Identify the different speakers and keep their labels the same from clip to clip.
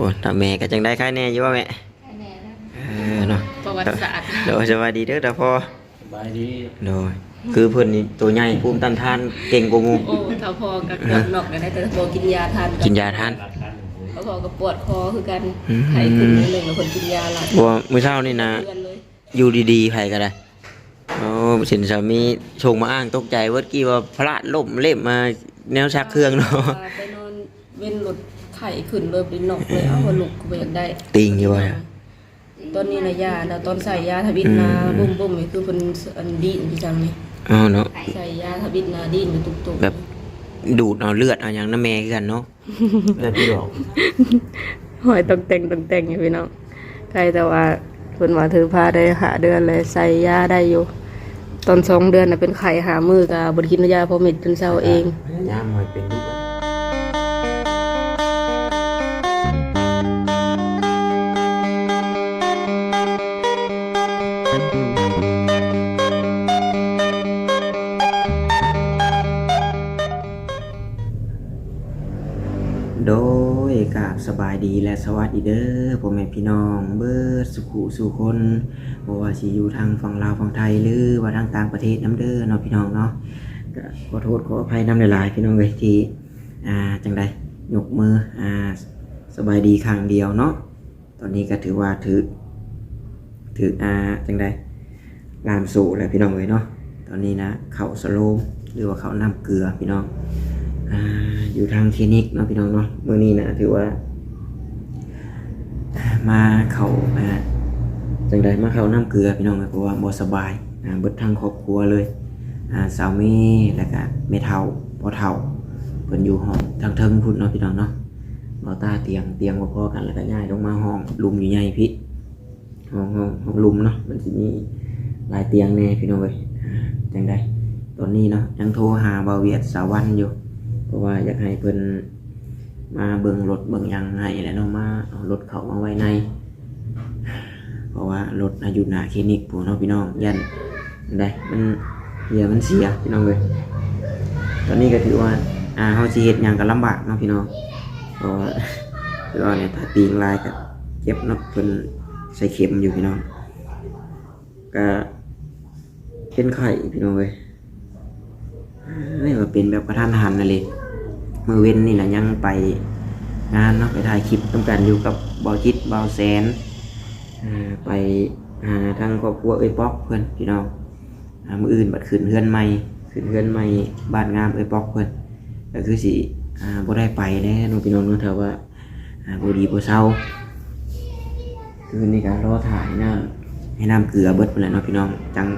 Speaker 1: อ้ถ้าแม่ก็จังได้ค่ายแน่อยู่ว่าแม่
Speaker 2: แค่แน่นะ
Speaker 1: เออเนาะ
Speaker 2: ประวัติศาสตร์
Speaker 1: โดยสวัสดีเด้อตาพ่อ
Speaker 3: สบายดี
Speaker 1: โดยคือเพิ่นนี่ตัวใหญ่ภูมิต้านทานเก่งกว่าหมู่
Speaker 2: โอ้ถ้าพอกับปวดหนอกกันได้แต่ถ้าพอกินยาทาน
Speaker 1: กินยาทาน
Speaker 3: ราคาหนึ่งหมื่น
Speaker 2: ถ้าพอกับปวดคอคือกัน
Speaker 1: อืม
Speaker 2: ไข้ขึ้นนิดหนึ่งแล้วคนกินยาหลับ
Speaker 1: บ่มื้อเช้านี่นะ
Speaker 2: เดือนเลย
Speaker 1: อยู่ดีๆไผก็ได้โอ้สินสามีชงมาอ้างตกใจเวิร์ดกี้ว่าพระล่มเล่มมาแนวชักเครื่องเนาะ
Speaker 2: ไปนอนเว้นรถ ไข้ขึ้นเลยเป็นหนอกเลยเอ้าว่าลุกก็บ่อยากได้
Speaker 1: ติงอยู่ว่าเนี่ย
Speaker 2: ตอนนี้นะยาแล้วตอนใส่ยาทวิตนา
Speaker 1: อืม
Speaker 2: บุ้มๆนี่คือเป็นอันดีนพี่จังนี่
Speaker 1: อ๋อเนาะ
Speaker 2: ใส่ยาทวิตนาดีนอยู่ตุกๆ
Speaker 1: แบบดูดเอาเลือดเอาหยังน้ำแม่คือกันเนาะแบบพี่ดอก
Speaker 2: หอยตกแต่งตกแต่งอยู่พี่น้องใครแต่ว่าเพิ่นว่าถือพาได้หาเดือนเลยใส่ยาได้อยู่ ตอนสองเดือนน่ะเป็นไข้หามือกับบกินยาพอเม็ดจนเศร้าเอง
Speaker 1: ยามมันเป็นลู โดยกาบสบายดีและสวัสดีเด้อพ่อแม่พี่น้อง เบิดสุขุสู่คนบ่ว่าสิอยู่ทางฝั่งลาวฝั่งไทยหรือว่าทางต่างประเทศน้ำเด้อเนาะพี่น้องเนาะก็ขอโทษขออภัยน้ำหลายๆพี่น้องเลยที่อ่าจังใดยกมืออ่าสบายดีครั้งเดียวเนาะตอนนี้ก็ถือว่าถือถืออ่าจังใดลามสู่แล้วพี่น้องเลยเนาะตอนนี้นะเข่าสโลมหรือว่าเข่าน้ำเกลือพี่น้อง อ่าอยู่ทางคลินิกเนาะพี่น้องเนาะเมื่อนี้นะถือว่า มาเขาอ่าจังใดมาเขาน้ำเกลือพี่น้องเพราะว่าบ่สบายอ่าเบิดทางครอบครัวเลยอ่าสาวเมแล้วก็แม่เฒ่าพอเฒ่าเพิ่นอยู่ห้องทางเทิงพุ่นเนาะพี่น้องเนาะเราตาเตียงเตียงบ่พอกันแล้วก็ย้ายลงมาห้องลุมอยู่ใหญ่พี่ห้องห้องห้องลุมเนาะมันสิมีหลายเตียงแน่พี่น้องเว้ยจังใดตอนนี้เนาะยังโทรหาบาเวียดสาวันอยู่ เพราะว่าอยากให้เพิ่นมาเบิ่งรถเบิ่งยังให้แล้วเนาะมาเอารถเขามาไว้ใน เพราะว่ารถอายุหนาคลินิกพวกเนาะพี่น้องยันได้มันเหยื่อมันเสียพี่น้องเลยตอนนี้ก็ถือว่าอ่าเฮาสิเฮ็ดหยังก็ลำบากเนาะพี่น้องเพราะว่าคือว่าเนี่ยถ้าตีงลายก็เจ็บเนาะเพิ่นใส่เข็มอยู่พี่น้องก็เป็นไข้พี่น้องเลยไม่ว่าเป็นแบบกระทันหันนั่นเลย มือเว้นนี่แหละยังไปงานเนาะไปถ่ายคลิปต้องกันอยู่กับบอจิตบอแสนไปหาทางครอบครัวเอ้ยป๊อกเพื่อนพี่น้องมืออื่นบัดขึ้นเฮือนใหม่ขึ้นเฮือนใหม่บ้านงามเอ้ยป๊อกเพื่อนก็คือสิบ่ได้ไปแน่น้องพี่น้องเนาะถ้าว่าบ่ดีบ่เศร้าคือในการรอถ่ายน้ำให้น้ำเกลือเบิดไปแหละเนาะพี่น้องจัง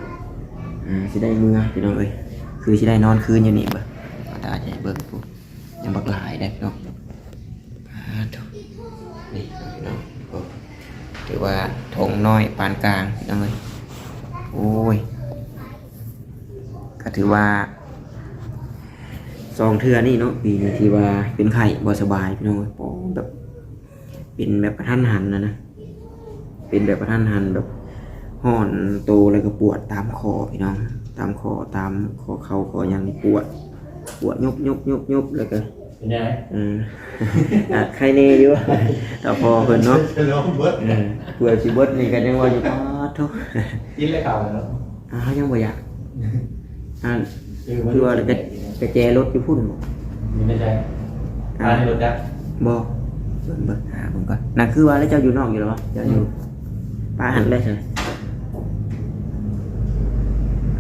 Speaker 1: สิได้เมื่อพี่น้องเอ้ยคือสิได้นอนคืนอยู่นี่บ่ตาใหญ่เบิ่งปุ๊ ยังบักหลายได้พี่น้องอ่าถูกนี่พี่น้องโอ้ถือว่าถงน้อยปานกลางพี่น้องเอ้ยโอ้ย ก็ถือว่าสองเทือนี่เนาะปีนี้ที่ว่าเป็นไข้บ่สบายพี่น้องเอ้ยแบบเป็นแบบกระทันหันนะนะเป็นแบบกระทันหันแบบห่อนโตแล้วก็ปวดตามคอพี่น้อง ตามคอตามคอเข่าคออย่างปวด ปวดยุบยุบยุบยุบแล้วก็
Speaker 3: เป็นยังไง
Speaker 1: อืมอะใครเน่อยู่แต่พอเพิ่นเนาะ
Speaker 3: น้องเบิร์ด
Speaker 1: เออเพื่อสิเบิดนี่ก็ยังว่าอยู่อ๋อทุก
Speaker 3: กินเลยข่าวแล้ว
Speaker 1: อ่ายังบ่อยากอ่า
Speaker 3: คือ
Speaker 1: คือว่าก็กระแจรถอยู่พุ่นบ่
Speaker 3: มีไม่ใช่อ่าในรถจักร
Speaker 1: บ่เบิ่งเบิ่งหาผมก่อนนั่นคือว่าแล้วเจ้าอยู่นอกอยู่เหรอเจ้าอยู่ป้าหันได้ใช่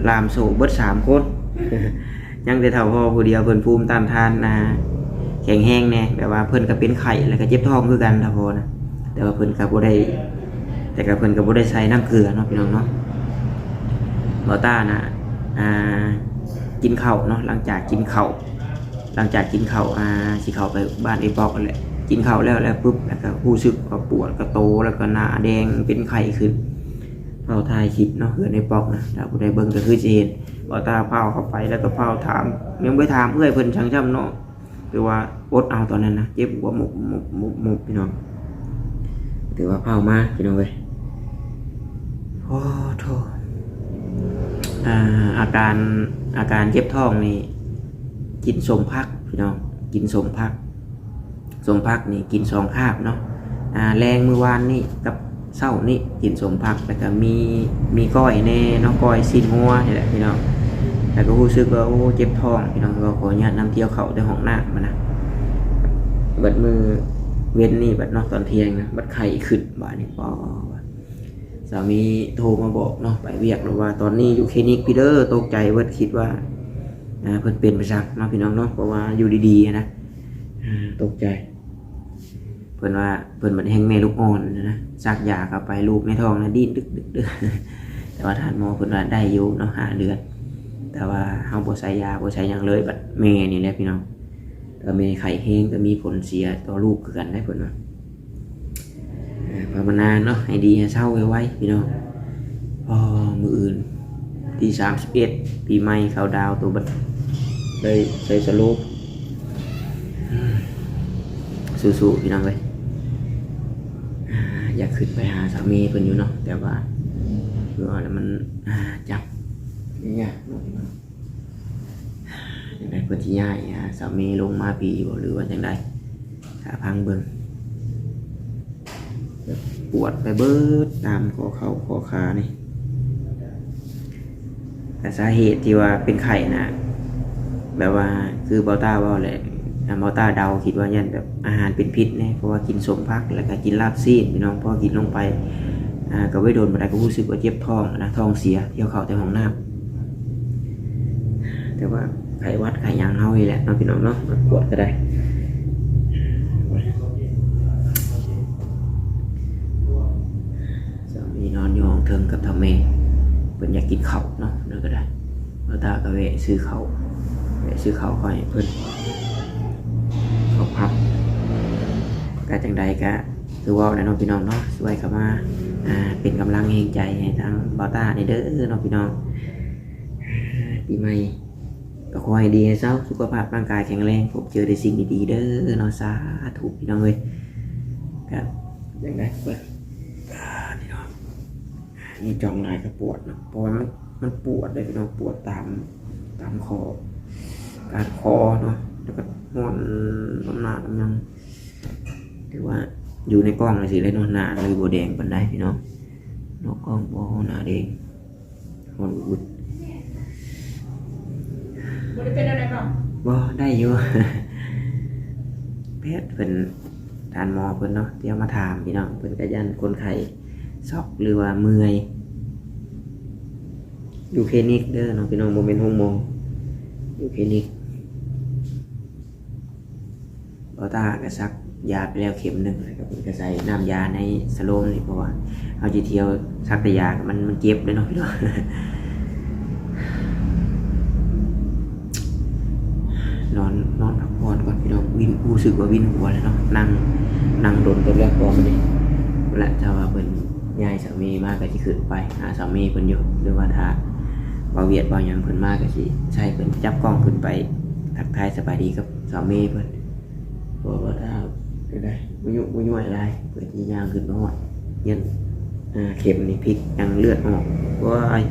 Speaker 1: ลามโซเบิดสามคน ยังแต่เท่าพ่อผู้เดียวเพิ่นภูมิต้านทานนะแข็งแห้งแน่แบบว่าเพิ่นก็เป็นไข้แล้วก็เจ็บท้องคือกันเท่าพ่อนะแต่ว่าเพิ่นก็บ่ได้ แต่ก็เพิ่นก็บ่ได้ใช้น้ำเกลือเนาะพี่น้องเนาะบอต้านะอ่ากินข้าวเนาะหลังจากกินข้าวหลังจากกินข้าวอ่าสิเข้าไปบ้านไอ้ปอกนั่นแหละกินข้าวแล้วแล้วปุ๊บแล้วก็รู้สึกก็ปวดก็โตแล้วก็หน้าแดงเป็นไข้ขึ้นเผาถ่ายคลิปเนาะเพื่อนไอปอกนะถ้าผู้ใดเบิ่งก็คือสิเห็น บอตาเผาเข้าไปแล้วก็เผาถามยังไปถามเอ้อยเพิ่นช่างจำเนาะคือว่าอดเอาตอนนั้นนะเจ็บหัวหมุกหมุกหมุกหมุกพี่น้องถือว่าเผามาพี่น้องเว้ยโอ้โถอาอาการอาการเจ็บท้องนี่กินสมพักพี่น้องกินสมพักสมพักนี่กินสองคาบเนาะอ่าแรงมือวานนี่กับเศร้านี่กินสมพักแล้วก็มีมีก้อยแน่เน้องก้อยซีนงัวนี่แหละพี่น้อง แล้วก็รู้สึกว่าโอ้เจ็บท้องพี่น้องก็ขออนุญาตนำเที่ยวเขาในห้องน้ำมานะบัดมือเว้นนี่บัดนอกตอนเที่ยงนะบัดไข่ขึ้นบ่านี่ปอสามีโทรมาบอกเนาะไปเวียกแล้วว่า ตอนนี้อยู่คลินิกพี่เด้อตกใจเวิร์ดคิดว่าอ่าเพิ่นเป็นไปซักเนาะพี่น้องเนาะเพราะว่าอยู่ดีๆนะตกใจ เพิ่นว่าเพิ่นมือนแห้งแม่ลูกอ่อนนะซักยาเข้าไปลูกในท้องนะดิ้นดึกดึกแต่ว่าทานหมอเพิ่นว่าได้อยู่เนาะห้าเดือน แต่ว่าเฮาบ่ใส่ยาบ่ใส่หยังเลยบัดแม่นี่แหละพี่น้องแต่แม่ไข้แห้งก็มีผลเสียต่อลูกคือกันได้เพิ่นว่าอ่าภาวนาเนาะให้ดีให้เศร้าไว้พี่น้องพอมืออื่นที่31ปีใหม่เขาดาวตัวบัดได้ใส่สโลปสู้ๆพี่น้องเว้ยอยากขึ้นไปหาสามีเพิ่นอยู่เนาะแต่ว่าเพื่อแล้วมันจับเนี่ยจังไดเพื่อที่ย้ายหาสามีลงมาปีบ่หรือว่าจังไดถ้าพังเบิ่งปวดไปเบิดตามคอเข่าคอขานี่แต่สาเหตุที่ว่าเป็นไข่นะแบบว่าคือเบาต้าว่าแหละเบาต้าเดาคิดว่ายันแบบอาหารเป็นพิษเนี่ยเพราะว่ากินสมพักแล้วก็กินลาบซีนพี่น้องพอกินลงไปก็ไม่โดนบันไดก็รู้สึกว่าเจ็บท้องนะท้องเสียเที่ยวเข่าแต่ห้องน้ำแต่ว่า ไขวัดไขยางเฮาอีแหละเนาะพี่น้องเนาะมันปวดก็ได้สามีนอนอยู่ห้องเทิงกับทำเมเพิ่นอยากกินข้าวเนาะนั่นก็ได้แล้วตาก็แวซื้อข้าวแวะซื้อข้าวคอยเพิ่นข้าวพับก็จังใดก็คือว่าแล้วน้องพี่น้องเนาะช่วยเข้ามาอ่าเป็นกำลังแห่งใจให้ทางบอต้าในเด้อน้องพี่น้องปีใหม่ ก็ขอให้ดีให้เศร้าสุขภาพร่างกายแข็งแรงพบเจอแต่สิ่งดีๆเด้อเนาะสาธุพี่น้องเลยครับจังใดเปิดอ่าพี่น้องนี่จองลายก็ปวดเนาะเพราะว่ามันมันปวดเลยพี่น้องปวดตามตามคอการคอเนาะแล้วก็ม้วนน้ำหนักยังถือว่าอยู่ในกล้องเลยสิเลยนาะหน้าเลยโบแดงปันได้พี่น้องนอกกล้องโบหน้าแดงฮอลลีวูด
Speaker 2: บ่ได้เป็นอะไรบ้าง
Speaker 1: บ่ได้อยู่ แพทย์เพิ่นทานหมอเพิ่นเนาะเที่ยวมาถามพี่น้องเพิ่นก็ยันคนไข้ซอกหรือว่าเมื่อย อยู่คลินิกเด้อเนาะพี่น้องบ่แม่นห้องหมออยู่คลินิกบ่ตาก็ซักยาไปแล้วเข็มหนึ่งก็เพิ่นก็ใส่น้ำยาในสโลมนี่เพราะว่าเอาสิเทียวซักแต่ยามันมันเจ็บเลยเนาะพี่น้อง นอนนอนพักผ่อนก่อนพี่น้องวินรู้ สึกว่าวินหัวแล้วเนาะนั่งนั่งโดนตัวแรกกอนนี่และถ้าว่าเพิ่นยายสามีมากก็สิขึ้นไปหาสามีเพิ่นอยู่หรือว่าถ้าบาเวียดบาวหยังเพิ่นมากก็สิใช่เพิ่นจับกล้องขึ้นไปทักทายสบายดีกับสามีเพิ่นบอกว่าถ้าก็ได้บ่ยุ่งบ่ยุ่งอะไรเพิ่นสิย่างขึ้นมาฮอดเย็นเข็มนี่พลิกยังเลือดออกว้าย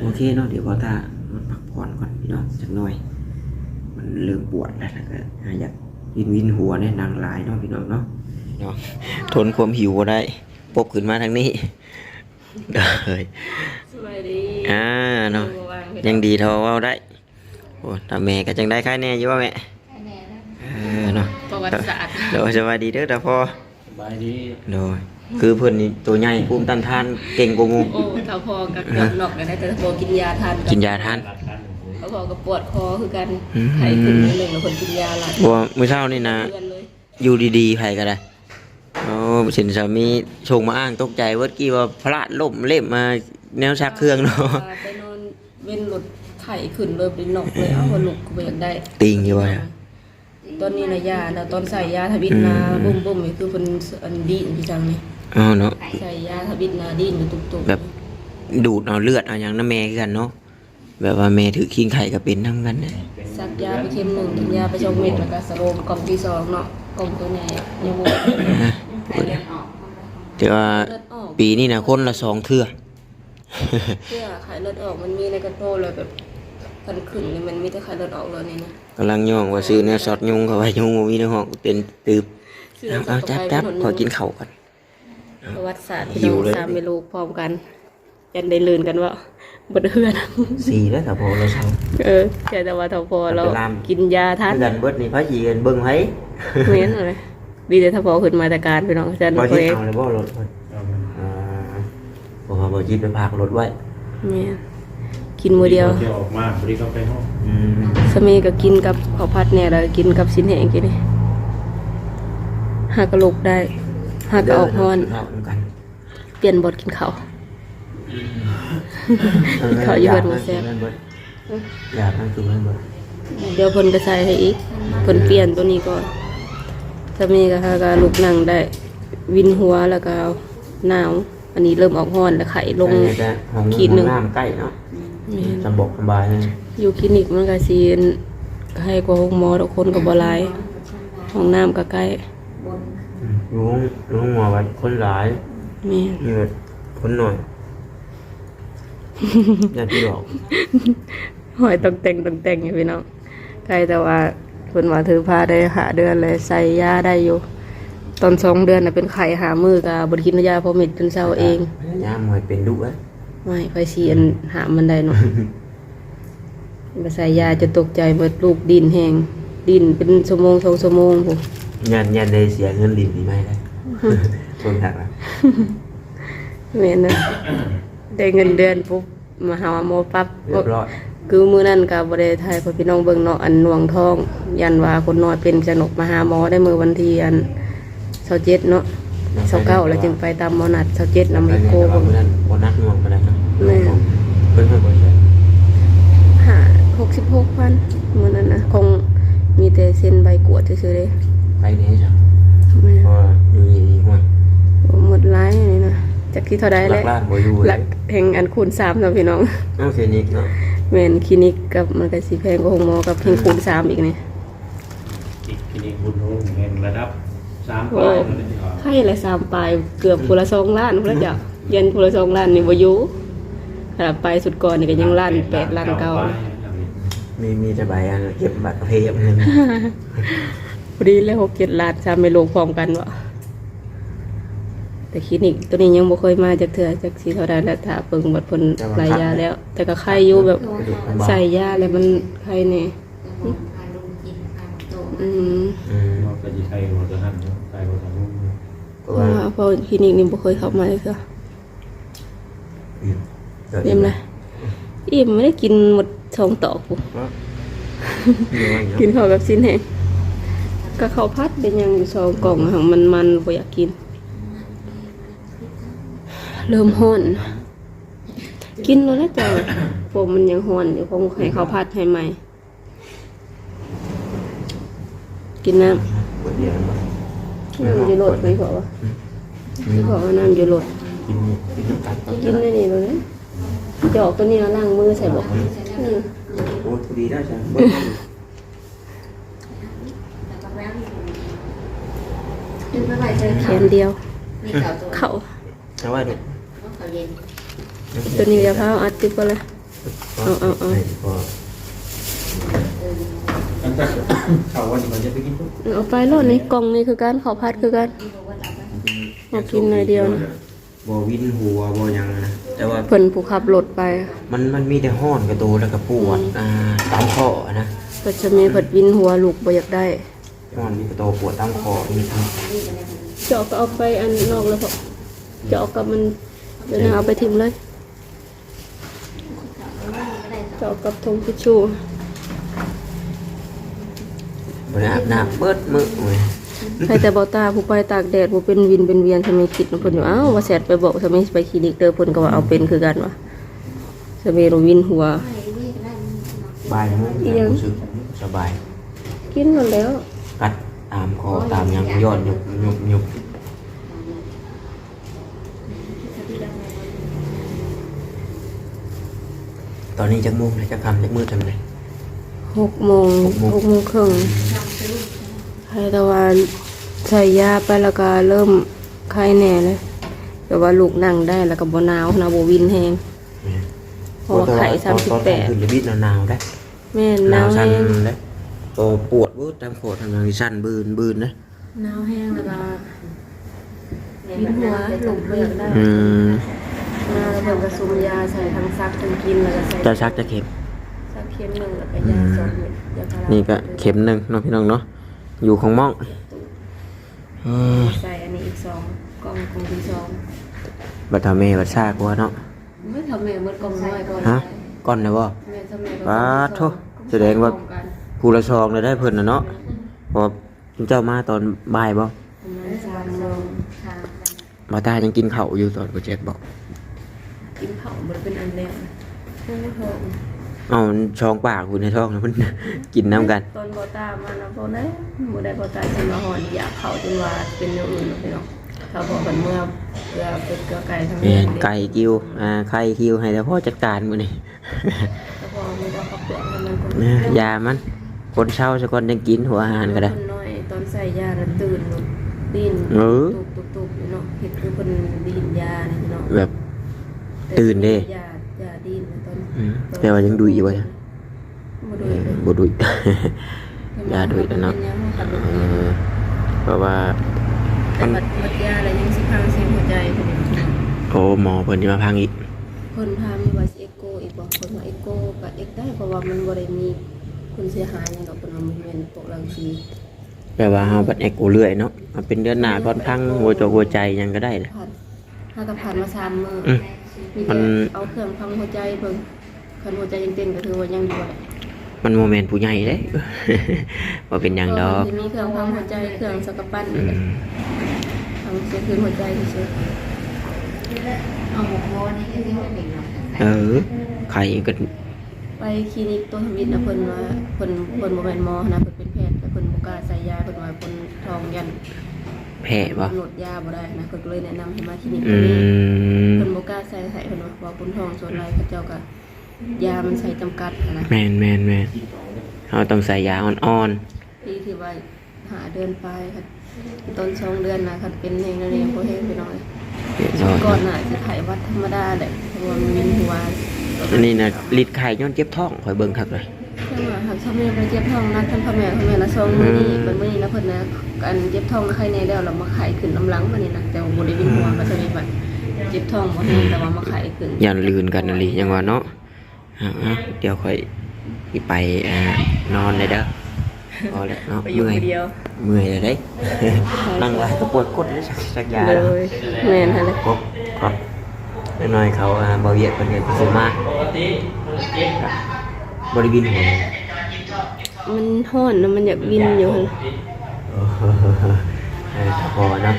Speaker 1: โอเคเนาะเดี๋ยวพอตามันพักผ่อนก่อนพี่ น้องสักหน่อย มันเริ่มปวดแล้วแล้วก็อ่าอยากวินวินหัวเนี่ยนางหลายเนาะพี่น้องเนาะเนาะทนความหิวบ่ได้ปบขึ้นมาทางนี้เลย
Speaker 2: สวัสดี
Speaker 1: อ่าเนาะยังดีเท่าเว่าได้โอ้ตาแม่ก็จังได้ค่ายแน่อยู่ว่าแม่เออเนาะ
Speaker 2: ประวัติศาสตร์
Speaker 1: เดี๋ยวสวัสดีเด้อตาพ่อ
Speaker 3: สบายดี
Speaker 1: โดยคือเพิ่นนี่ตัวใหญ่ภูมิต้านทานเก่งกว่าหมู
Speaker 2: โอ้ถ้าพอกับเกือบนอกกันได้แต่ถ้าพอกินยาทาน
Speaker 1: กินยาทาน
Speaker 3: หลักฐานหนึ่งเลย
Speaker 2: ถ้าพอกับปวดคอคือกัน
Speaker 1: อืม
Speaker 2: ไข้ขึ้นนิดนึงแล้วคนกินยาหลัก
Speaker 1: บ่มื้อเช้านี่นะ
Speaker 2: เดือนเลย
Speaker 1: อยู่ดีๆไผก็ได้โอ้สินสามีชงมาอ้างตกใจเว่ากี้ว่าพระล่มเล่มมาแนวชักเครื่องเนาะ
Speaker 2: ไปนอนเว้นรถไข้ขึ้นเลยไปนอกเลยเอ้าหัวลุกก็บ่อยากได้
Speaker 1: ติงอยู่ว่า
Speaker 2: ตอนนี้นะยานะตอนใส่ยาทวิตนา
Speaker 1: อืม
Speaker 2: บุ้มบุ้มนี่คือเป็นอันดีนพี่จังนี่
Speaker 1: อ๋อเนาะ
Speaker 2: ใส่ยาทวิตนาดีนอยู่ตุกๆ
Speaker 1: แบบดูดเอาเลือดเอาอย่างน้ำแม่คือกันเนาะ แบบว่าแม่ถือคิงไข่ก็เป็นทั้งกันนะ
Speaker 2: สักยาไปเข็มหนึ่งกินยาไปชงเม็ดแล้วก็สโลมกล่องที่สองเนาะกล่องตัวใหญ่ยังบ่
Speaker 1: แต่ว่า
Speaker 2: เลือดออก
Speaker 1: ปีนี้นะคนละสองเทื่อ
Speaker 2: เพื่อไขเลือดออกมันมีในกระโตเลยแบบพันขึ้นนี่มันมีแต่ไข้เลือดออกเลยนี่นะ
Speaker 1: กำลังย่องว่าซื้อเนื้อสอดยุงเข้าไปยุงบ่มีในห้องเต็มตืบ
Speaker 2: ซื้อ
Speaker 1: เอา
Speaker 2: น้ำ
Speaker 1: เอาจับ
Speaker 2: ไป
Speaker 1: จับ
Speaker 2: ถนน
Speaker 1: ขอกินข้าวก่อน
Speaker 2: ประวัติศาสตร์
Speaker 1: หิ
Speaker 2: พี่น้
Speaker 1: ว
Speaker 2: อง
Speaker 1: เลย
Speaker 2: สามเมลูกพร้อมกัน ยันได้ลืนกันว่าบดเฮือน
Speaker 1: สี่แล้วแต่พอเราเช่า
Speaker 2: เออแค่แต่ว่าทพอเรา
Speaker 1: ไปลาม
Speaker 2: กินยาทัน
Speaker 1: เพื่อนเบิดนี่พระจีกันเบิ่งไว้
Speaker 2: เม้นเลยดีแต่ถ้าพอขึ้นมาแต่การพี่น้องอาจารย์
Speaker 1: บ่
Speaker 2: ตัว
Speaker 1: จิต
Speaker 2: เอง
Speaker 1: เอาเลยบ่รถเพิ่น
Speaker 3: เอามา
Speaker 1: อ่าบ่ว่าบ่จิตไปพากรถไว้
Speaker 2: แม่นกินมือเดียว
Speaker 3: เที่ยวออกมาพอดีก็ไปห้อง
Speaker 1: อืม
Speaker 2: สมีก็กินกับข้าวผัดเนี่ยแล้วกินกับสินแห้งกินนี่หากระลูกได้หากระออกฮอน
Speaker 1: เากัน
Speaker 2: เปลี่ยนบทกินข้า วข้าวอยู่เพิ่นบ่แซ่บ
Speaker 1: อยากนั่งคือเพิ่นเบิด
Speaker 2: เดี๋ยวเพิ่นก็ใส่ให้อีกเพิ่นเปลี่ยนตัวนี้ก่อนสามีก็หากระลูกนั่งได้ วินหัวแล้วก็หนาว อันนี้เริ่มออกฮอนแล้วไข่ลง
Speaker 1: อันนี้แต่ห้อง
Speaker 2: ขีดหนึ่ง
Speaker 1: ห้อน้ำใกล้เนาะ
Speaker 2: แม่น
Speaker 1: สำบอกสบายเลย
Speaker 2: อยู่คลินิกมันก็สิให้กว่าห้องหมอทุกคนก็บ่หลายห้องน้ำก็ใกล้
Speaker 1: อืมลุงลุงหัวไว้คนหลาย
Speaker 2: แม่น
Speaker 1: มีแบบคนหน่อย อย่าพี่ดอก
Speaker 2: หอยตกแต่งตกแต่งอยู่พี่น้องใกล้แต่ว่าเพิ่นว่าถือพาได้หาเดือนเลยใส่ยาได้อยู่ ตอนสองเดือนน่ะเป็นไข้หามือกับบริกินยาพอเม็ดจนเศร้าเอง
Speaker 1: ย่ามวยเป็นดุเอ้ย
Speaker 2: ไม่ไฟเสียนหามมันได้เนาะมาใส่ยาจะตกใจเบิดลูกดินแหงดินเป็นชั่วโมงสองชั่วโมงผม
Speaker 1: ยันยันได้เสียเงินลินดีไหมได้คนถักนะ
Speaker 2: แม่นนะ ได้เงินเดือนปุ๊บมาหาหมอปั๊บ
Speaker 1: เรียบร้อย
Speaker 2: คือมื้อนั้นก็บ่ได้ทายพ่อพี่น้องเบิ่งเนาะอันหน่วงท้อง ยันว่าคนน้อยเป็นสนุกมาหาหมอได้มื้อวันที่อัน27เนาะ29แล้วจึงไปตามหมอนัด27นำไมโก
Speaker 1: เพิ่
Speaker 2: เบิ่ง
Speaker 1: นนั้นโบนัสงวงไปแล้วนะ
Speaker 2: แม่
Speaker 1: เพิ่นเพิ่นบ่ใช่
Speaker 2: หา66,000มื้อนั้นนะคงมีแต่เซ็นใบกวดซื่อๆเด้
Speaker 1: ไปนี่จ้ะ
Speaker 2: แม่
Speaker 1: เพราะว่าอยู่นี่ห้วย
Speaker 2: หมดหลายอันนี่นะ จากที่เท่าใด
Speaker 1: หลั
Speaker 2: แล้
Speaker 1: ก
Speaker 2: ว
Speaker 1: ล้านบ่อยู่
Speaker 2: หลักแห่งอันคูณ3เนาะพี่น้อง
Speaker 1: เอาคลินิกเนาะ
Speaker 2: แม่นคลินิกกับมันก็สิแพงกว่าโรงหมอกับแห่งคูณ3อีกนี่
Speaker 3: อีกคลินิกบุญรุ่งเงินระดับสาม
Speaker 2: โอ้
Speaker 3: ปลายนั่นเอง
Speaker 2: ไข่ละสามปลายเกือบพูละสองล้านพูละจ้ะเย็นพูละสองล้านนี่บ่อยู่ขนาดไปสุดก่อนนี่ก็ยังล้านแปดล้านเก้า
Speaker 1: มีมีแต่ใบอันเก็บบัตรประเภทเงิน
Speaker 2: พอดีแล้วหกเจ็ดล้านสามไม่ลงพร้อมกันวะ แต่คลินิกตัวนี้ยังบ่เคยมาจากเถื่อจากสีเท่าใดแล้วถ้าเปิงบัดเพิ่นหลายยาแล้ว แต่ก็ไข้อยู่แบบ
Speaker 1: กระดูกลำบาก
Speaker 2: ใส่ยาแล้วมันไข้นี่อืม
Speaker 1: อืม
Speaker 3: เราก็จะใช้หัวตัวหันใช้หัวตัวรุ่ง
Speaker 1: เพราะ
Speaker 2: ว่า
Speaker 1: ว่า
Speaker 2: เพราะคลินิกนี่บ่เคยเข้ามาเลยค่ะ
Speaker 1: กิน
Speaker 2: เยี่ยมเลยอิ่มไม่ได้กินหมดสองตอกกู
Speaker 1: เดี๋ยวอย่างเงี้ย
Speaker 2: กินข้าวกับสิ้นแห้งก็ข้าวพัดเป็นหยังอยู่สองกล่องของมันมันบ่อยากกิน เริ่มห้อน กินแล้วนะจ๊ะผมมันยังห้อนอยู่คงให้ข้าวพัดให้ใหม่ กินน้
Speaker 1: ปวดเดียวมันำ
Speaker 2: น้ำอยู่รถไม่ขอวะไม่ขอว่าน้ำอยู่รถ
Speaker 1: กินกินน้ำตาลตอน
Speaker 2: กินได้นี่เลยนะจอกตัวนี้แล้วล้างมือใส่บอกอืม
Speaker 1: โอ้ยดีได้จ้ะ
Speaker 2: แขนเดียว เข่า
Speaker 1: เอาไว้ดู
Speaker 2: ตัวนี้เดี๋ยวเขาอัดติดไปเลยเอาเอาเอา
Speaker 1: พอ
Speaker 3: ตั้งแต่เขาวันนี้มันจะไปกินปุ๊บ
Speaker 2: เอาไปรถนี่กล่องนี่คือการข้าวพัดคือกันเอากินหน่อยเดียวนะ
Speaker 1: บ่วินหัวบ่หยังนะแต่ว่า
Speaker 2: เพิ่นผู้ขับรถไป
Speaker 1: มันมันมีแต่ห้อนกระตูแล้วก็ปวดอ่าตามคอนะ
Speaker 2: เพิ่นจะมีเพิ่นวินหัวลูกบ่อยากได้
Speaker 1: ห้อนมีกระโตปวดตามคอมีทั้ง
Speaker 2: เจาะก็เอาไปอันนอกแล้วพอเจาะกับมัน เดี๋ยวนะเอาไปทิ้งเลยเจาะกับทงทิชชู่
Speaker 1: บ่ได้อาบน้ำเบิดมื้อเว้ย
Speaker 2: ใครแต่บ่ตาผู้ไปตากแดดบ่เป็นวินเป็นเวียนทำไมคิดว่าเพิ่นอยู่อ้าวว่าแสดไปบอกทำไมไปคลินิกเด้อเพิ่นก็ว่าเอาเป็นคือกันวะสเมรวินหัว
Speaker 1: บายมื้อ
Speaker 2: อีหยัง
Speaker 1: รู้สึกสบาย
Speaker 2: กินหมดแล้ว
Speaker 1: กัดตามคอตามหยังย้อนยุบยุบยุบ ตอนนี้จักโมุ่งนะจักคำจักมือทำไง
Speaker 2: หกโมง
Speaker 1: หกโมง
Speaker 2: หกโมงครึ่งไข้ตะวันใส่ยาไปแล้วก็เริ่มไข้แน่เลยแต่ว่าลูกนั่งได้แล้วก็บ่หนาวนะบ่วินแฮงเพราะว่าไข้สามสิบแปด
Speaker 1: ตอนกลางคืนจะบิดหนาวๆได้
Speaker 2: แม่น
Speaker 1: หนาน
Speaker 2: หาวว
Speaker 1: สั่น
Speaker 2: แห้ง
Speaker 1: เลยโอ้ปวดบูดตามโคตรทำงานสั่นบืนบืนนะ
Speaker 2: หนาวแห้งแล้วก็วินหัวหลงเบือกได้
Speaker 1: อืม
Speaker 2: มาแล้วเพิ่นก็ซุมยาใส่ทั้งซักทั้งกินแล้วก็ใส่
Speaker 1: จะชักจะเข็ม
Speaker 2: ซักเข็มหนึงแล้วก็ยาสองเม็ดยาพารา
Speaker 1: นี่ก็เข็มหนึ่งเน้องพี่น้องเนาะ อยู่ของม่องเออ
Speaker 2: ใส่อันนี้อีกสองกล่องกล่องที่สอง
Speaker 1: บัตรเมบัตรซากว่าเนาะ
Speaker 2: ไม่ทำแม่หมดกล่องน้อยก่อน
Speaker 1: ฮะ ก้อนเลยบ่
Speaker 2: แม่ทำแม่ก็
Speaker 1: ปาดโถ่แสดงว่า
Speaker 2: กล่อกัน
Speaker 1: ผู้ละซองเลยได้เพิ่นนะเนาะพอเจ้ามาตอนบ่ายบ่
Speaker 2: ประมาณสามโมง
Speaker 1: มาตายังกินข้าวอยู่ตอนโปรเจกต์บอก
Speaker 2: กินเผาบดเป็นอันแรกโอ้โห
Speaker 1: เอามันช่องปากคุณในท้องนะมันกินน้ำกัน
Speaker 2: ตอนบอตามานะบอได้บ่ได้บอตาสิมาหอนอยากเขาจนว่าเป็นอย่างอื่นไปเนาะเขาบอกกันเมื่อเพื่อเป็ดเกลือไก่ทั้ง
Speaker 1: แม่น
Speaker 2: เด็
Speaker 1: ไก่คิวอ่าไข่คิวให้แต่พ่อจัดการมื้อนี้
Speaker 2: แล้วพอมีเอาข้าวเปลือกให้มันคน
Speaker 1: นะยามันคนเช้าซะก่อนยังกินหัวอาหารก็ได้
Speaker 2: คนน้อยตอนใส่ยาแล้วตื่นดิ้น
Speaker 1: เออ
Speaker 2: ตุบตุบตุบอยู่เนาะเห็ดคือคนดิ้นยาเนี่ยเนาะ
Speaker 1: แบบ ตื่นเด้
Speaker 2: ยายาดิ้นนะตอน
Speaker 1: อืมแต่ว่ายังดุอยู่บ่จ้ะ
Speaker 2: บ่ดุยเลย
Speaker 1: บ่ดุยยาดุยแล้วเนาะ
Speaker 2: ป็ยังบ่ขับรถ
Speaker 1: เออเพราะว่า
Speaker 2: แต่บัดบัดยาแล้วยังสิพังเสียงหัวใจเพิ่นนี่
Speaker 1: โอ้หมอเพิ่นสิมาพังอีก
Speaker 2: เพิ่นพามีว่าสิเอ็กโกอีกบ่เพิ่นว่าเอ็กโกก็เอ็กได้เพราะว่ามันบ่ได้มีคุณเสียหายหยังดอกเพิ่นว่ามันเป็นตกรังสี
Speaker 1: แปลว่าเฮาบัดเอ็กโกเรื่อยเนาะมันเป็นเดือนหน้าก่อนพังหัวใจหัวใจหยังก็ได้แหละ
Speaker 2: ผ่านถ้าก็ผ่านมาสามมื้ออ
Speaker 1: อืม
Speaker 2: มี
Speaker 1: มั
Speaker 2: แต่
Speaker 1: น
Speaker 2: เอาเครื่องพังหัวใจเบิ่งคันหัวใจยังเต้นก็ถือว่ายังอยู่แหละ
Speaker 1: มันโมเมนต์ผู้ใหญ่เด้ว่าเป็นหยังดอก
Speaker 2: เพราะมันสิมีเครื่องพังหัวใจเครื่องสกัดปั้น
Speaker 1: อื
Speaker 2: นี่แหละ
Speaker 1: ม
Speaker 2: พังเสียคืนหัวใจเฉย
Speaker 4: เอาหมกโมนี่ก็ที่ว่าหนึ่งเนาะ
Speaker 1: เออไข่ก็
Speaker 2: ๆไปคลินิกตัวทมิตนะเพิ่นว่าเพิ่นเพิ่นบ่แม่นหมอนะเพิ่นเป็นแพทย์แต่เพิ่นบ่กล้าใส่ยาเพิ่นว่าเพิ่นท้องยัน
Speaker 1: แพ้บ่
Speaker 2: กำหนดยาบ่ได้นะเพิ่นก็เลยแนะนำให้มาคลินิก
Speaker 1: อื
Speaker 2: ตัวนี้
Speaker 1: ม
Speaker 2: เพิ่นบ่กล้าใส่ให้เพิ่นว่าว่าคุณท้องส่วนไรเขาเจ้าก็ยามันใส่จำกัดหั้นนะ
Speaker 1: แมนแมนแมนเราต้องใส่ยาอ่อน
Speaker 2: ที่ที่ว่าหาเดือนไปค่ะต้นสองเดือนนะค่ะเป็นเองนั่นเองบ่เฮ็ดไปหน่อย
Speaker 1: ๆเรียบร้อย
Speaker 2: ก่อนน่ะสิไข้หวัดธรรมดาแหละเพราะว่ามันมีหัว
Speaker 1: อันนี้นะลิดไข่ย้อนเจ็บท้องคอยเบิ่งครับเลย
Speaker 2: จังหวะหากชอบแม่ไปเจ็บท้องนะท่านพ่อแม่พ่อแม่นะซองมือนี้เป็นมือนี้นะเพิ่นนะการเจ็บท้องนะไข้แน่แล้วเรามาไข้ขึ้นน้ำลังมื้อนี้นะแต่ว่าบ่ได้วินหัวก็จะมีแบบเจ็บท้องบ่แห้แต่ว่ามาไข้ขึ้น
Speaker 1: ยันลืนกันนั่นลิยังว่าเนาะเดี๋ยวค่อยไปนอนเลยเด้อพอแล้วเนาะเมื่อย
Speaker 2: เมื่
Speaker 1: อยเลยเด้นั่งไว้ก็ปวดกดเลยสักยา
Speaker 2: เลยแม่นหั่นเลย
Speaker 1: กบก่อนน้อยเขาอ่าเวียดเพิ่นก็สิมา บริวินหัว
Speaker 2: มันฮ้อนนะมันอยากวินอยู่หั่น
Speaker 1: เออเออถ้าพอเนาะ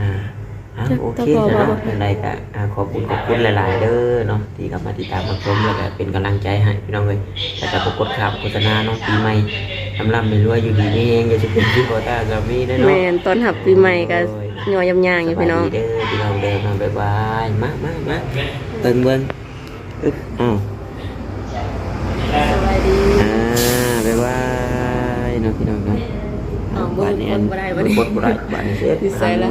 Speaker 1: อ่าอะโอเคเนาะเป็นไรก็อ่าขอบคุณขอบคุณหลาย ๆ เด้อเนาะที่กลับมาติดตามมาชมแล้วก็เป็นกำลังใจให้พี่น้องเลยแล้วก็ปรากฏข่าวโฆษณาเนาะปีใหม่ลำลำไปรวยอยู่ดีนี่เองอย่าจะเป็นที่โบต้ากับมีได้อเนาะ
Speaker 2: แม่นตอนหับปีใหม่ก็ยอยำยางอยู่พี่น้อง
Speaker 1: สบายดีเด้อพี่น้องเดินมาบ๊ายบายมามามาเติงเบิ้งอึ๊บอ้าว
Speaker 2: สบายดี
Speaker 1: อ่าบ๊ายบายเนาะพี่น้องเนาะ
Speaker 2: อ้าวบ่
Speaker 1: บ้านนี้อัน
Speaker 2: บ่ได้บ่ได้
Speaker 1: บ่ได้บ้านนี้เสร็จ
Speaker 2: นิสัยแล้ว